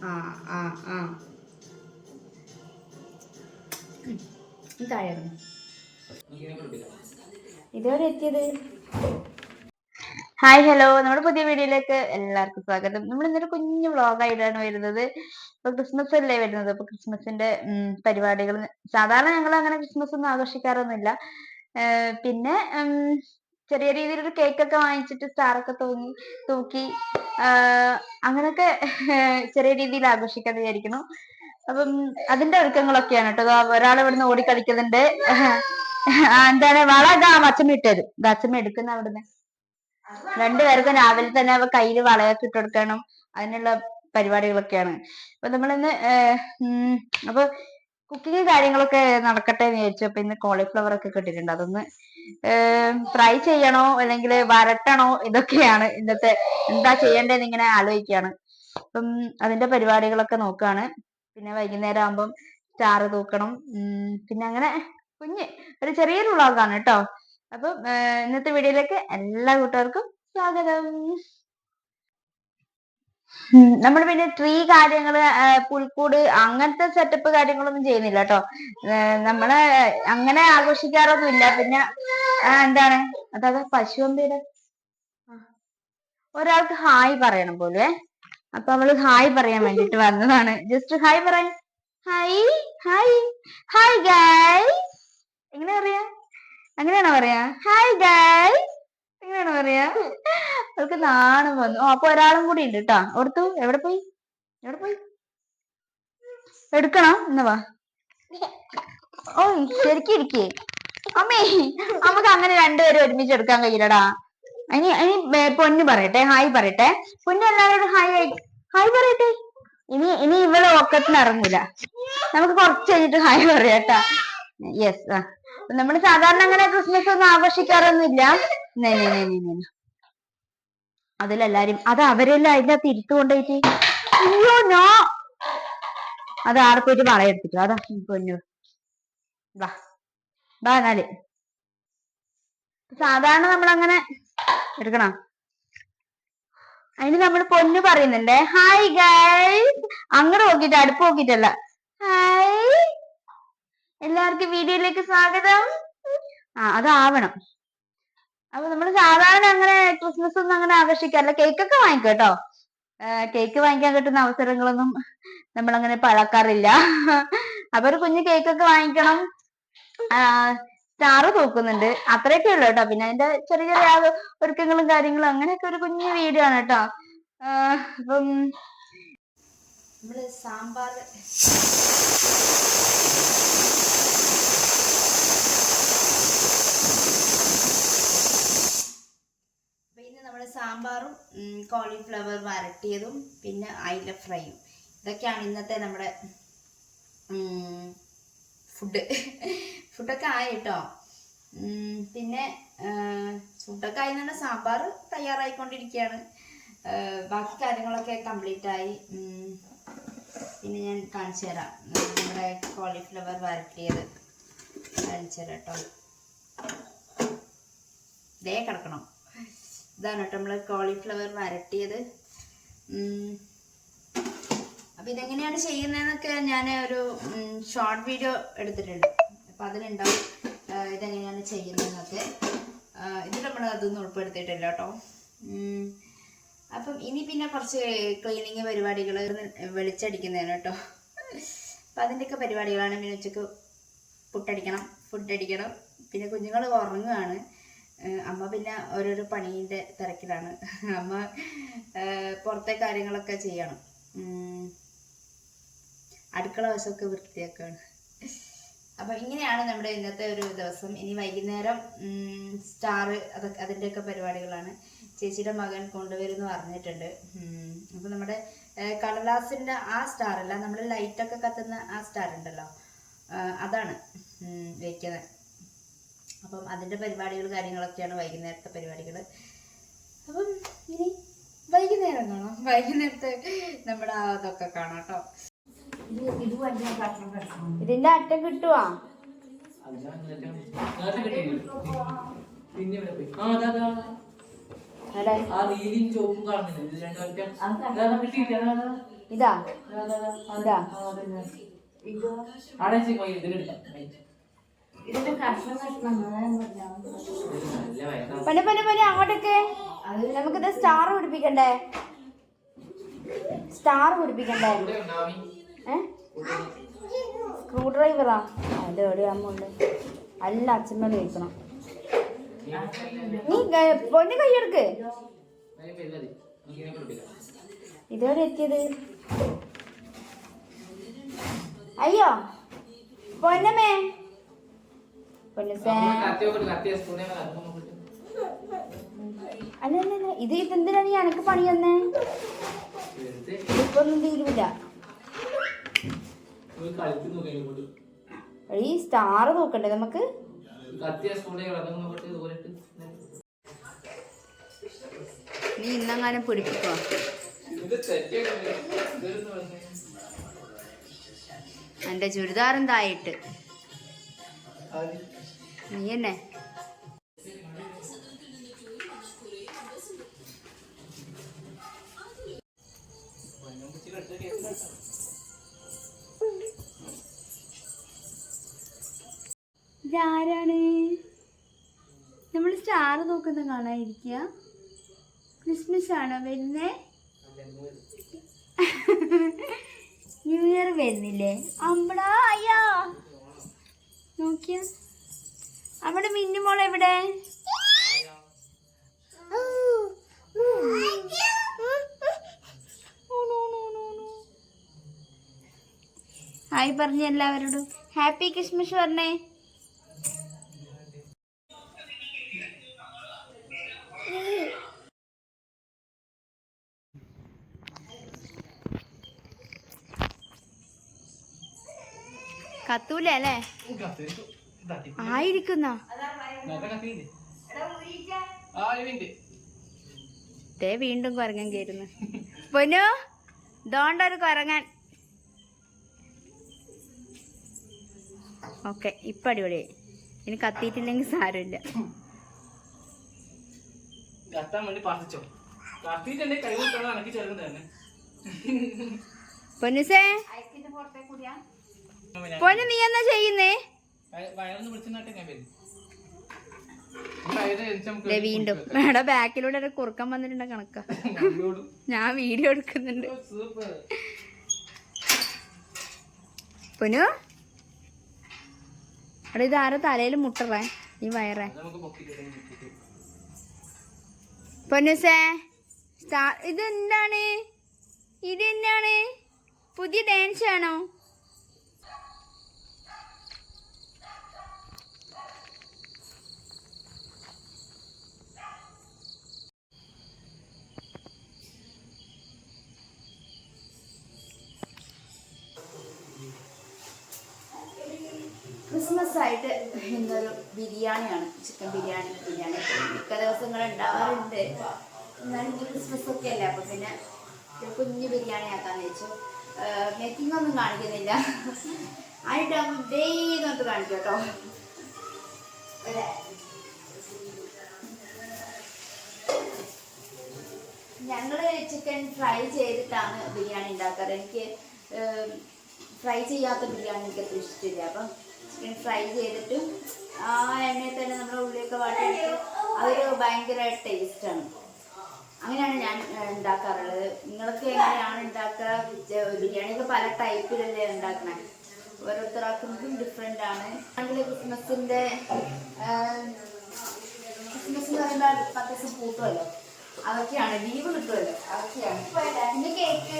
ആ ആ ആ. ഇതുവരെ എത്തിയത്? ഹായ് ഹലോ നമ്മുടെ പുതിയ വീഡിയോയിലേക്ക് എല്ലാവർക്കും സ്വാഗതം. നമ്മൾ ഇന്നൊരു കുഞ്ഞു വ്ളോഗായിട്ടാണ് വരുന്നത്. ഇപ്പൊ ക്രിസ്മസ് അല്ലേ വരുന്നത്? അപ്പൊ ക്രിസ്മസിന്റെ പരിപാടികൾ. സാധാരണ ഞങ്ങൾ അങ്ങനെ ക്രിസ്മസ് ഒന്നും ആഘോഷിക്കാറൊന്നുമില്ല. പിന്നെ ചെറിയ രീതിയിലൊരു കേക്കൊക്കെ വാങ്ങിച്ചിട്ട് സ്റ്റാറൊക്കെ തൂങ്ങി തൂക്കി അങ്ങനൊക്കെ ചെറിയ രീതിയിൽ ആഘോഷിക്കാന്ന് വിചാരിക്കുന്നു. അപ്പം അതിന്റെ ഒരുക്കങ്ങളൊക്കെയാണ് കേട്ടോ. ഒരാൾ ഇവിടുന്ന് ഓടി കളിക്കുന്നുണ്ട് ആ, എന്താണ്? വള ഇതാ അച്ഛമ്മ ഇട്ടത്. ഇത് അച്ഛമ്മ എടുക്കുന്ന അവിടുന്ന്. രണ്ടുപേർക്കും രാവിലെ തന്നെ അവ കയ്യിൽ വളയൊക്കെ ഇട്ട് കൊടുക്കണം. അതിനുള്ള പരിപാടികളൊക്കെയാണ്. അപ്പൊ നമ്മളിന്ന് അപ്പൊ കുക്കിംഗ് കാര്യങ്ങളൊക്കെ നടക്കട്ടെ എന്ന് വിചാരിച്ചു. അപ്പൊ ഇന്ന് കോളിഫ്ലവർ ഒക്കെ കിട്ടിയിട്ടുണ്ട്. അതൊന്ന് ഫ്രൈ ചെയ്യണോ? അല്ലെങ്കിൽ വരട്ടണോ? ഇതൊക്കെയാണ് ഇന്നത്തെ എന്താ ചെയ്യേണ്ടതെന്ന് ഇങ്ങനെ ആലോചിക്കുകയാണ് അപ്പം അതിന്റെ പരിപാടികളൊക്കെ നോക്കുകയാണ് പിന്നെ വൈകുന്നേരം ആകുമ്പം സ്റ്റാർ തൂക്കണം. പിന്നെ അങ്ങനെ കുഞ്ഞ് ഒരു ചെറിയൊരു വ്ളോഗാണ് കേട്ടോ. അപ്പം ഇന്നത്തെ വീഡിയോയിലേക്ക് എല്ലാ കൂട്ടുകാർക്കും സ്വാഗതം. നമ്മൾ പിന്നെ ട്രീ കാര്യങ്ങൾ പുൽക്കൂട് അങ്ങനത്തെ സെറ്റപ്പ് കാര്യങ്ങളൊന്നും ചെയ്യുന്നില്ല കേട്ടോ നമ്മൾ അങ്ങനെ ആഘോഷിക്കാറൊന്നുമില്ല. പിന്നെ എന്താണ്? അതായത് പശുവമ്പിയുടെ ഒരാൾക്ക് ഹായ് പറയണം പോലെ അപ്പൊ അവൾ ഹായ് പറയാൻ വേണ്ടിട്ട് വന്നതാണ്. ജസ്റ്റ് ഹായ് പറയാൻ. ഹായ് ഹായ് ഹായ് ഗായ് എങ്ങനെ പറയാ? അങ്ങനെയാണോ പറയാ? ഹായ് ഗൈസ് എങ്ങനെയാണോ പറയാ? അവൾക്ക് നാണം വന്നു. ഓ അപ്പൊ ഒരാളും കൂടി ഉണ്ട് കേട്ടാ ഓർത്തു? എവിടെ പോയി? എവിടെ പോയി? എടുക്കണം. എന്നവാ ഓ ശരിക്കും ഇരിക്കേ. അമ്മേ നമുക്ക് അങ്ങനെ രണ്ടുപേരും ഒരുമിച്ച് എടുക്കാൻ കഴിയില്ലടാ. ഇനി ഇനി പൊന്നു പറയട്ടെ. ഹായ് പറയട്ടെ. പൊന്നു എല്ലാവരോടും ഹായ് ഹായ് പറയട്ടെ. ഇനി ഇനി ഇവളെ ഒക്കത്തിന് ഇറങ്ങൂല. നമുക്ക് കുറച്ച് കഴിഞ്ഞിട്ട് ഹായ് പറയാട്ടാ യെസ് നമ്മൾ സാധാരണ അങ്ങനെ ക്രിസ്മസ് ഒന്നും ആഘോഷിക്കാറൊന്നുമില്ല. അതിലെല്ലാരും അത് അവരെല്ലാം അതിന്റെ ഇരുത്ത് കൊണ്ടുപോയിട്ട് അയ്യോ ഞാ. അത് ആടെ പോയിട്ട് വളയെടുത്തിട്ടു അതാ പൊന്നു. വാ. വാ എന്നാൽ. സാധാരണ നമ്മളങ്ങനെ എടുക്കണം? അതിന് നമ്മൾ പൊന്നു പറയുന്നുണ്ടേ. ഹായ് ഗൈസ് അങ്ങോട്ട് നോക്കിട്ട് അടുപ്പ് നോക്കിട്ടല്ല ഹായ് എല്ലാവർക്കും വീഡിയോയിലേക്ക് സ്വാഗതം. ആ അതാവണം അപ്പൊ നമ്മൾ സാധാരണ അങ്ങനെ ക്രിസ്മസ് ഒന്നും അങ്ങനെ ആഘോഷിക്കാറില്ല. കേക്ക് ഒക്കെ വാങ്ങിക്കും കേട്ടോ കേക്ക് വാങ്ങിക്കാൻ കിട്ടുന്ന അവസരങ്ങളൊന്നും നമ്മൾ അങ്ങനെ പഴക്കാറില്ല. അപ്പൊ ഒരു കുഞ്ഞു കേക്ക് ഒക്കെ വാങ്ങിക്കണം. സ്റ്റാർ തൂക്കുന്നുണ്ട്. അത്രയൊക്കെ ഉള്ളു കേട്ടോ. പിന്നെ അതിന്റെ ചെറിയ ചെറിയ ഒരുക്കങ്ങളും കാര്യങ്ങളും അങ്ങനെയൊക്കെ ഒരു കുഞ്ഞു വീഡിയോ ആണ് കേട്ടോ. അപ്പം നമ്മൾ സാമ്പാർ അപ്പൊ ഇന്ന് നമ്മൾ സാമ്പാറും കോളിഫ്ലവർ വരട്ടിയതും പിന്നെ അയില ഫ്രൈയും. ഇതൊക്കെയാണ് ഇന്നത്തെ നമ്മുടെ ഫുഡ് ഫുഡൊക്കെ ആയി കേട്ടോ പിന്നെ ഫുഡൊക്കെ ആയി തന്നെ സാമ്പാർ തയ്യാറായിക്കൊണ്ടിരിക്കുകയാണ് ബാക്കി കാര്യങ്ങളൊക്കെ കംപ്ലീറ്റ് ആയി. പിന്നെ ഞാൻ കാണിച്ചു തരാം. നമ്മുടെ കോളിഫ്ലവർ വരട്ടിയത്. കാണിച്ചു തരാം കേട്ടോ. ദേ കിടക്കണം. ഇതാണ് കേട്ടോ നമ്മൾ കോളിഫ്ലവർ വരട്ടിയത്. അപ്പം അപ്പൊ ഇതെങ്ങനെയാണ് ചെയ്യുന്നതെന്നൊക്കെ ഞാൻ ഒരു ഷോർട്ട് വീഡിയോ എടുത്തിട്ടുണ്ട്. അപ്പോൾ അതിലുണ്ടാവും ഇതെങ്ങനെയാണ് ചെയ്യുന്നതെന്നൊക്കെ. ഇത് നമ്മൾ അതൊന്നും ഉൾപ്പെടുത്തിയിട്ടില്ല കേട്ടോ. അപ്പം ഇനി പിന്നെ കുറച്ച് ക്ലീനിങ് പരിപാടികൾ വെളിച്ചടിക്കുന്നതാണ് കേട്ടോ. അപ്പം അതിന്റെയൊക്കെ പരിപാടികളാണ് പിന്നെ ഉച്ചയ്ക്ക് പുട്ടടിക്കണം ഫുഡ് അടിക്കണം. പിന്നെ കുഞ്ഞുങ്ങൾ ഉറങ്ങുകയാണ് അമ്മ പിന്നെ ഓരോരോ പണീന്റെ തിരക്കിലാണ്. അമ്മ പുറത്തെ കാര്യങ്ങളൊക്കെ ചെയ്യണം. അടുക്കള വശമൊക്കെ വൃത്തിയാക്കാണ്. അപ്പം ഇങ്ങനെയാണ് നമ്മുടെ ഇന്നത്തെ ഒരു ദിവസം. ഇനി വൈകുന്നേരം സ്റ്റാർ അതൊക്കെ അതിന്റെയൊക്കെ പരിപാടികളാണ്. ചേച്ചിയുടെ മകൻ കൊണ്ടുവരുമെന്ന് പറഞ്ഞിട്ടുണ്ട്. ഉം. അപ്പം നമ്മുടെ കടലാസിന്റെ ആ സ്റ്റാർ അല്ല നമ്മൾ ലൈറ്റൊക്കെ കത്തുന്ന ആ സ്റ്റാർ ഉണ്ടല്ലോ. അതാണ് വയ്ക്കുന്നത് അപ്പം അതിന്റെ പരിപാടികൾ കാര്യങ്ങളൊക്കെയാണ് വൈകുന്നേരത്തെ പരിപാടികൾ. അപ്പം ഇനി വൈകുന്നേരം കാണാം. വൈകുന്നേരത്തെ നമ്മുടെ ആ ഇതൊക്കെ കാണാം കേട്ടോ. ഇതിന്റെ അറ്റം കിട്ടുവാ? ഇതാ. ഇതാ. ഇതാ അവിടെ വെച്ച് പോയി ഇതിലെടുക്കാം ഇതിന്റെ കഷ്ണം കഷ്ണം പന്നെ പന്നെ പന്നെ അങ്ങോട്ടൊക്കെ. നമുക്കിത് സ്റ്റാർ പിടിപ്പിക്കണ്ടേ? സ്റ്റാർ പിടിപ്പിക്കണ്ടേ? സ്ക്രൂ ഡ്രൈവറാ അത് അമ്മുണ്ട് അല്ല അച്ഛമ്മ കഴിക്കണം നീ പൊന്നു കൈയെടുക്ക് ഇതെവിടെ എത്തിയത്. അയ്യോ പൊന്നമ്മേ. പൊന്നസേ അല്ല അല്ല അല്ല ഇത് ഇതെന്തിനാ നീ എനക്ക് പണി തന്നേ? തീരുമില്ല ഈ സ്റ്റാർ നോക്കണ്ടേ നമുക്ക്? നീ ഇന്നങ്ങാനും പിടിപ്പിക്കോ എന്റെ ചുരിദാർ എന്തായിട്ട്? നീ ഇതാരാണ്? നമ്മൾ സ്റ്റാർ നോക്കുന്ന കാണാതിരിക്കുക. ക്രിസ്മസ് ആണോ വരുന്നേ? ന്യൂ ഇയർ വരുന്നില്ലേ? അമ്പടാ അയ്യാ. നോക്കിയ. അവിടെ മിന്നുമോൾ എവിടെ? ഹായ് പറഞ്ഞു എല്ലാവരോടും. ഹാപ്പി ക്രിസ്മസ് പറഞ്ഞേ. കത്തൂലേ അല്ലേ? ആയിരിക്കുന്ന? ദേ വീണ്ടും കുറങ്ങാൻ കയറുന്നു. പൊന്നു ദോണ്ടൊരു കുറങ്ങാൻ ഓക്കെ ഇപ്പൊ അടിപൊളിയായി ഇനി കത്തിയിട്ടില്ലെങ്കിൽ സാരമില്ല. പൊന്നുസേ. പൊന്നു നീ എന്നാ ചെയ്യുന്നേ? വയറൊന്ന് ഞാൻ വരും. വീണ്ടും. ബാക്കിലൂടെ ഒരു കുറുക്കം വന്നിട്ടുണ്ട് കണക്ക. ഞാൻ വീഡിയോ എടുക്കുന്നുണ്ട്. സൂപ്പർ. പൊന്നു? അവിടെ ഇത് ആരോ തലയിൽ മുട്ടറേ? ഈ വയറേ. പൊന്നുസേ ഇത് എന്താണ് ഇത് എന്താണ് പുതിയ ഡാൻസ് ആണോ? ക്രിസ്മസ് ആയിട്ട് ഇന്നൊരു ബിരിയാണിയാണ്. ചിക്കൻ ബിരിയാണി ബിരിയാണി മിക്ക ദിവസങ്ങൾ ഉണ്ടാവാറുണ്ട്. എന്നാലും ക്രിസ്മസ് ഒക്കെ അല്ലേ അപ്പൊ പിന്നെ ഒരു കുഞ്ഞു ബിരിയാണി ആക്കാന്ന് വെച്ചു മേക്കിംഗ് ഒന്നും കാണിക്കുന്നില്ല. ആയിട്ടാകുമ്പോൾ ഡേ എന്നിട്ട് കാണിക്കും കേട്ടോ. ഞങ്ങൾ ചിക്കൻ ഫ്രൈ ചെയ്തിട്ടാണ് ബിരിയാണി ഉണ്ടാക്കാറ്. എനിക്ക് ഫ്രൈ ചെയ്യാത്ത ബിരിയാണി എനിക്ക് അത്ര ഇഷ്ടമില്ല. അപ്പം ഫ്രൈ ചെയ്തിട്ട് ആ എണ്ണയിൽ തന്നെ നമ്മുടെ ഉള്ളിയൊക്കെ വാട്ടിയിട്ട് അതൊരു ഭയങ്കര ടേസ്റ്റാണ് അങ്ങനെയാണ് ഞാൻ ഉണ്ടാക്കാറുള്ളത്. നിങ്ങൾക്ക് എങ്ങനെയാണ് ഉണ്ടാക്കുക? ബിരിയാണിയൊക്കെ പല ടൈപ്പിലല്ലേ ഉണ്ടാക്കണേ? ഓരോരുത്തർക്കും ഡിഫറെന്റ് ആണ്. ആണെങ്കിൽ ക്രിസ്മസിന്റെ ക്രിസ്മസ് എന്ന് പറയുമ്പോൾ പത്ത് ദിവസം അതൊക്കെയാണ് ലീവ് കിട്ടുമല്ലോ. അതൊക്കെയാണ്. പിന്നെ കേക്ക്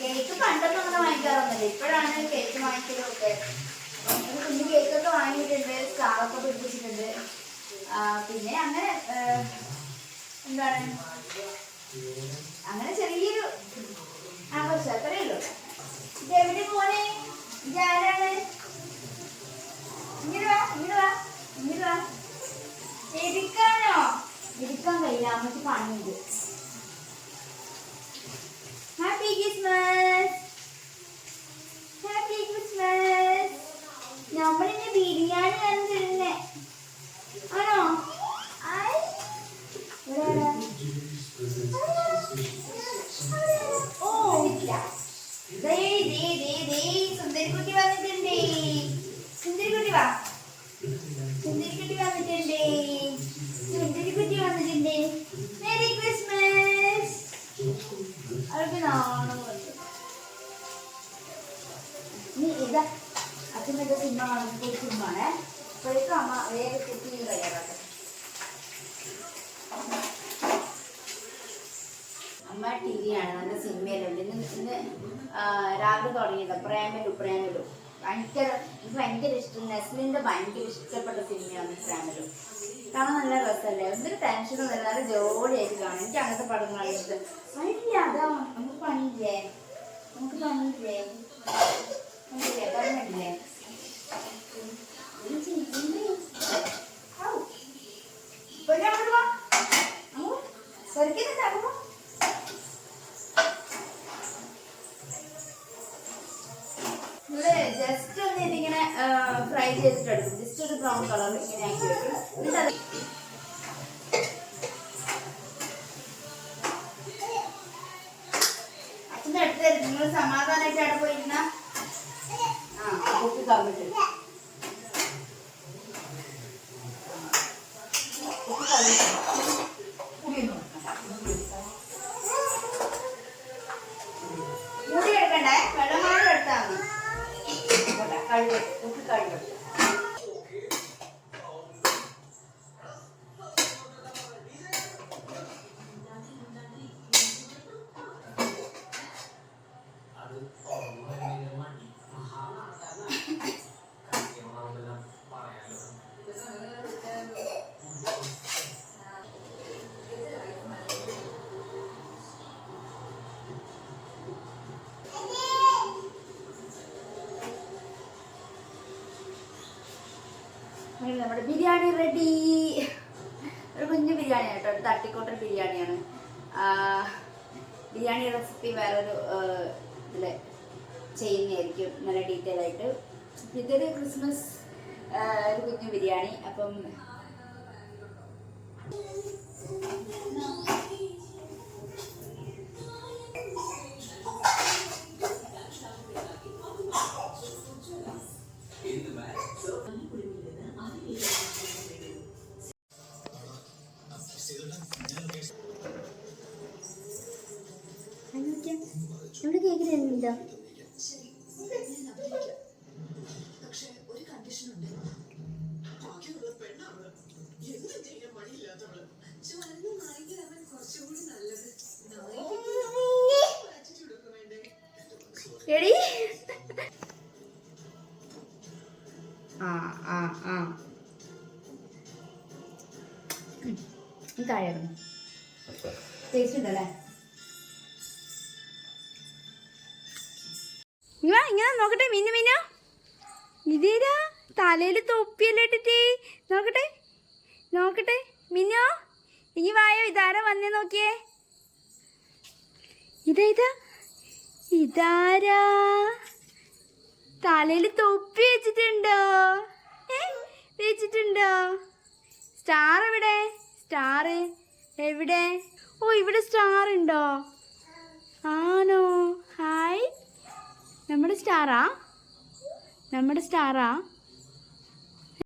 കേക്ക് പണ്ടൊന്നും അങ്ങനെ വാങ്ങിക്കാറൊന്നുമില്ല. ഇപ്പോഴാണ് കേക്ക് വാങ്ങിക്കലും ഒക്കെ അപ്പം ഒരു കുഞ്ഞു കേക്കൊക്കെ വാങ്ങിയിട്ടുണ്ട് സ്റ്റാറൊക്കെ പിടിപ്പിച്ചിട്ടുണ്ട്. പിന്നെ അങ്ങനെ എന്താണ്? അങ്ങനെ ചെറിയൊരു ആഘോഷം അത്രയേ സുന്ദരിക്കുട്ടി വന്നിട്ടുണ്ട്. സുന്ദരിക്കുട്ടി വാ. സുന്ദരിക്കുട്ടി വന്നിട്ടുണ്ട്. സുന്ദരിക്കുട്ടി വന്നിട്ടുണ്ട്. മേരി ക്രിസ്മസ് അവർക്ക് നാണം നീ ഇതാ അച്ഛനൊക്കെ സിനിമ കാണുമ്പോൾ സിനിമയാണ്. അപ്പോഴേക്കും അമ്മ വേറെ കുട്ടി തയ്യാറാക്കും. അമ്മ ടി വിയാണ് നല്ല ഇന്ന് ആ, രാവിലെ തുടങ്ങിയത് പ്രേമലു പ്രേമലു. ഭയങ്കര എനിക്ക് ഭയങ്കര ഇഷ്ടം. നെസ്ലിന്റെ ഭയങ്കര ഇഷ്ടപ്പെട്ട സിനിമയാണ് പ്രേമലു. കാണാൻ നല്ല രസമല്ലേ? എന്തൊരു ടെൻഷനും വരാതെ ജോലിയായിട്ട് കാണാം. എനിക്ക് അങ്ങനത്തെ പടങ്ങളാണ് ഇഷ്ടം. പണിയില്ല അതാ നമുക്ക് പണിയില്ലേ? നമുക്ക് പണിയില്ലേ? നമുക്ക് പറഞ്ഞില്ലേ നിങ്ങൾ സമാധാനമായിട്ട് അവിടെ പോയിരുന്ന? ആ കുട്ടി കമ്മിട്ട് ബിരിയാണി റെഡി ഒരു കുഞ്ഞു ബിരിയാണി കേട്ടോ ഒരു തട്ടിക്കോട്ടൻ ബിരിയാണിയാണ്. ബിരിയാണി റെസിപ്പി വേറൊരു ഇതിൽ ചെയ്യുന്നതായിരിക്കും നല്ല ഡീറ്റെയിൽ ആയിട്ട്. ഇതൊരു ക്രിസ്മസ് ഒരു കുഞ്ഞു ബിരിയാണി. അപ്പം നമ്മുടെ തരുന്നുണ്ടോ എടി. ആ ആ ആ. ടേസ്റ്റ് ഉണ്ടല്ലേ? ഇങ്ങനെ നോക്കട്ടെ മിന്നു മിന്നു. ഇതേരാ തലയിൽ തൊപ്പിയല്ലേ ഇട്ടിട്ട്. നോക്കട്ടെ നോക്കട്ടെ മിന്നു. ഇനി വായോ ഇതാരാ വന്നേ നോക്കിയേ? ഇതാ ഇതാ ഇതാരാ? തലയിൽ തൊപ്പി വെച്ചിട്ടുണ്ടോ? വെച്ചിട്ടുണ്ടോ? സ്റ്റാർ എവിടെ? സ്റ്റാർ എവിടെ? ഓ ഇവിടെ സ്റ്റാർ ഉണ്ടോ? ആണോ? ഹായ്. നമ്മുടെ സ്റ്റാറാ? നമ്മുടെ സ്റ്റാറാ?